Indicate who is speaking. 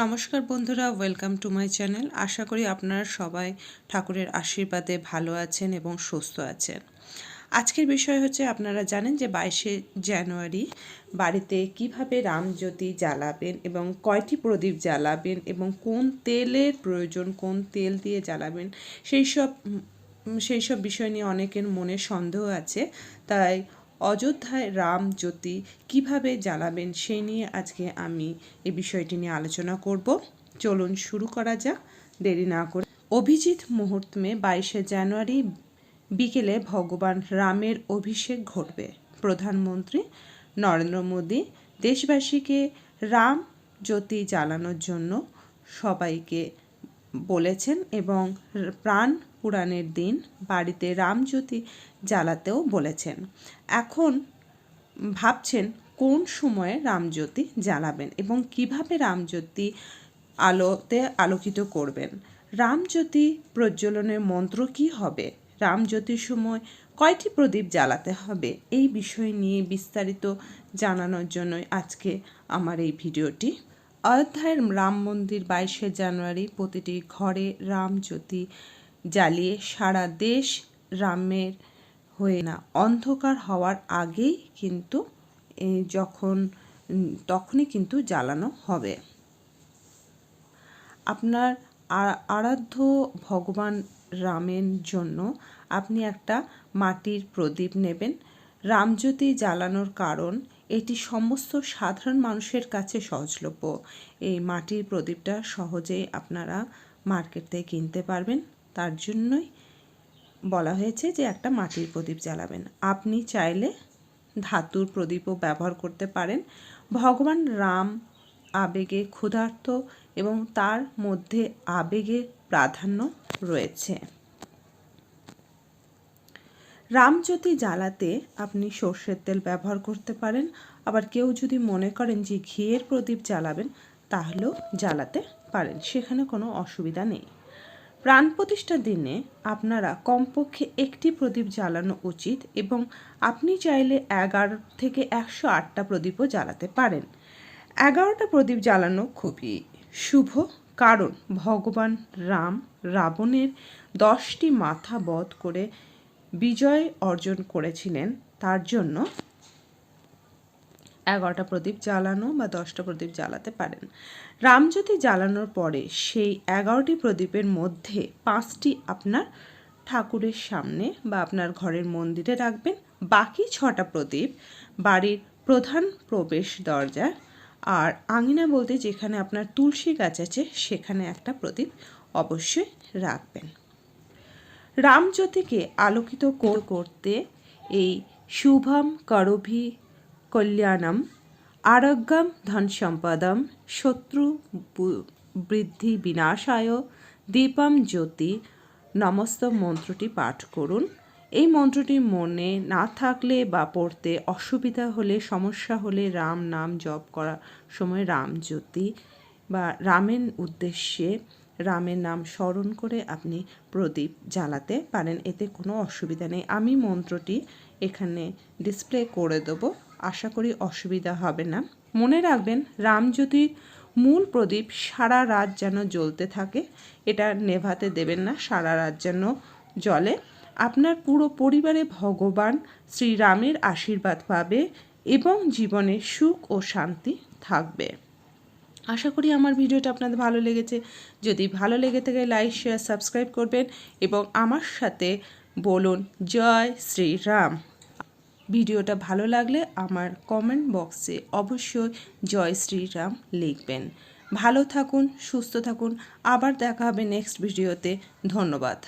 Speaker 1: নমস্কার বন্ধুরা welcome to my channel আশা করি আপনারা সবাই ঠাকুরের আশীর্বাদে ভালো আছেন এবং সুস্থ আছেন। আজকের বিষয় হচ্ছে, আপনারা জানেন যে বাইশে জানুয়ারি বাড়িতে কীভাবে রামজ্যোতি জ্বালাবেন এবং কয়টি প্রদীপ জ্বালাবেন এবং কোন তেলের প্রয়োজন, কোন তেল দিয়ে জ্বালাবেন, সেই সব সেই সব বিষয় নিয়ে অনেকের মনে সন্দেহ আছে। তাই অযোধ্যায় রাম জ্যোতি কীভাবে জ্বালাবেন সেই নিয়ে আজকে আমি এ বিষয়টি নিয়ে আলোচনা করব। চলুন শুরু করা যাক। দেরি না করে অভিজিৎ মুহূর্তে বাইশে জানুয়ারি বিকেলে ভগবান রামের অভিষেক ঘটবে। প্রধানমন্ত্রী নরেন্দ্র মোদী দেশবাসীকে রাম জ্যোতি জ্বালানোর জন্য সবাইকে বলেছেন এবং প্রাণ পুরাণের দিন বাড়িতে রামজ্যোতি জ্বালাতেও বলেছেন। এখন ভাবছেন কোন সময়ে রামজ্যোতি জ্বালাবেন এবং কীভাবে রামজ্যোতি আলোতে আলোকিত করবেন। রামজ্যোতি প্রজ্বলনের মন্ত্র কি হবে? রামজ্যোতির সময় কয়টি প্রদীপ জ্বালাতে হবে? এই বিষয় নিয়ে বিস্তারিত জানানোর জন্যই আজকে আমার এই ভিডিওটি অযোধ্যায় রাম মন্দির বাইশে জানুয়ারি প্রতিটি ঘরে রামজ্যোতি জ্বালিয়ে সারা দেশ রামের হয়ে না। অন্ধকার হওয়ার আগেই কিন্তু যখন, তখনই কিন্তু জ্বালানো হবে। আপনার আরাধ্য ভগবান রামের জন্য আপনি একটা মাটির প্রদীপ নেবেন। রামজ্যোতি জ্বালানোর কারণ এটি সমস্ত সাধারণ মানুষের কাছে সহজলভ্য। এই মাটির প্রদীপটা সহজেই আপনারা মার্কেট কিনতে পারবেন। তার জন্যই বলা হয়েছে যে একটা মাটির প্রদীপ জ্বালাবেন। আপনি চাইলে ধাতুর প্রদীপও ব্যবহার করতে পারেন। ভগবান রাম আবেগে ক্ষুধার্ত এবং তার মধ্যে আবেগের প্রাধান্য রয়েছে। রামজ্যোতি জ্বালাতে আপনি সর্ষের তেল ব্যবহার করতে পারেন। আবার কেউ যদি মনে করেন যে ঘিয়ের প্রদীপ জ্বালাবেন, তাহলেও জ্বালাতে পারেন, সেখানে কোনো অসুবিধা নেই। প্রাণ প্রতিষ্ঠার দিনে আপনারা কমপক্ষে একটি প্রদীপ জ্বালানো উচিত এবং আপনি চাইলে এগারো থেকে একশো আটটা প্রদীপও জ্বালাতে পারেন। এগারোটা প্রদীপ জ্বালানো খুবই শুভ কারণ। ভগবান রাম রাবণের দশটি মাথা বধ করে বিজয় অর্জন করেছিলেন। তার জন্য এগারোটা প্রদীপ জ্বালানো বা দশটা প্রদীপ জ্বালাতে পারেন। রামজ্যোতি জ্বালানোর পরে সেই এগারোটি প্রদীপের মধ্যে পাঁচটি আপনার ঠাকুরের সামনে বা আপনার ঘরের মন্দিরে রাখবেন। বাকি ছটা প্রদীপ বাড়ির প্রধান প্রবেশ দরজা আর আঙিনা বলতে যেখানে আপনার তুলসী গাছ আছে, সেখানে একটা প্রদীপ অবশ্যই রাখবেন। রামজ্যোতিকে আলোকিত করতে এই শুভম করভি কল্যাণম, আরোগ্যম ধন সম্পদম, শত্রু বৃদ্ধি বিনাশায়, দীপম জ্যোতি, নমস্ত মন্ত্রটি পাঠ করুন। এই মন্ত্রটি মনে না থাকলে বা পড়তে অসুবিধা হলে, সমস্যা হলে রাম নাম জপ করার সময় রাম জ্যোতি বা রামের উদ্দেশ্যে রামের নাম স্মরণ করে আপনি প্রদীপ জ্বালাতে পারেন। এতে কোনো অসুবিধা নেই। আমি মন্ত্রটি এখানে ডিসপ্লে করে দেবো। আশা করি অসুবিধা হবে না। মনে রাখবেন রামজ্যোতির মূল প্রদীপ সারা রাত যেন জ্বলতে থাকে, এটা নেভাতে দেবেন না, সারা রাত যেন জলে আপনার পুরো পরিবারে ভগবান শ্রীরামের আশীর্বাদ পাবে এবং জীবনে সুখ ও শান্তি থাকবে। আশা করি আমার ভিডিওটা আপনাদের ভালো লেগেছে। যদি ভালো লেগে থাকে লাইক শেয়ার সাবস্ক্রাইব করবেন এবং আমার সাথে বলুন, জয় শ্রীরাম। ভিডিওটা ভালো লাগলে আমার কমেন্ট বক্সে অবশ্যই জয় শ্রীরাম লিখবেন। ভালো থাকুন, সুস্থ থাকুন। আবার দেখা হবে নেক্সট ভিডিওতে ধন্যবাদ।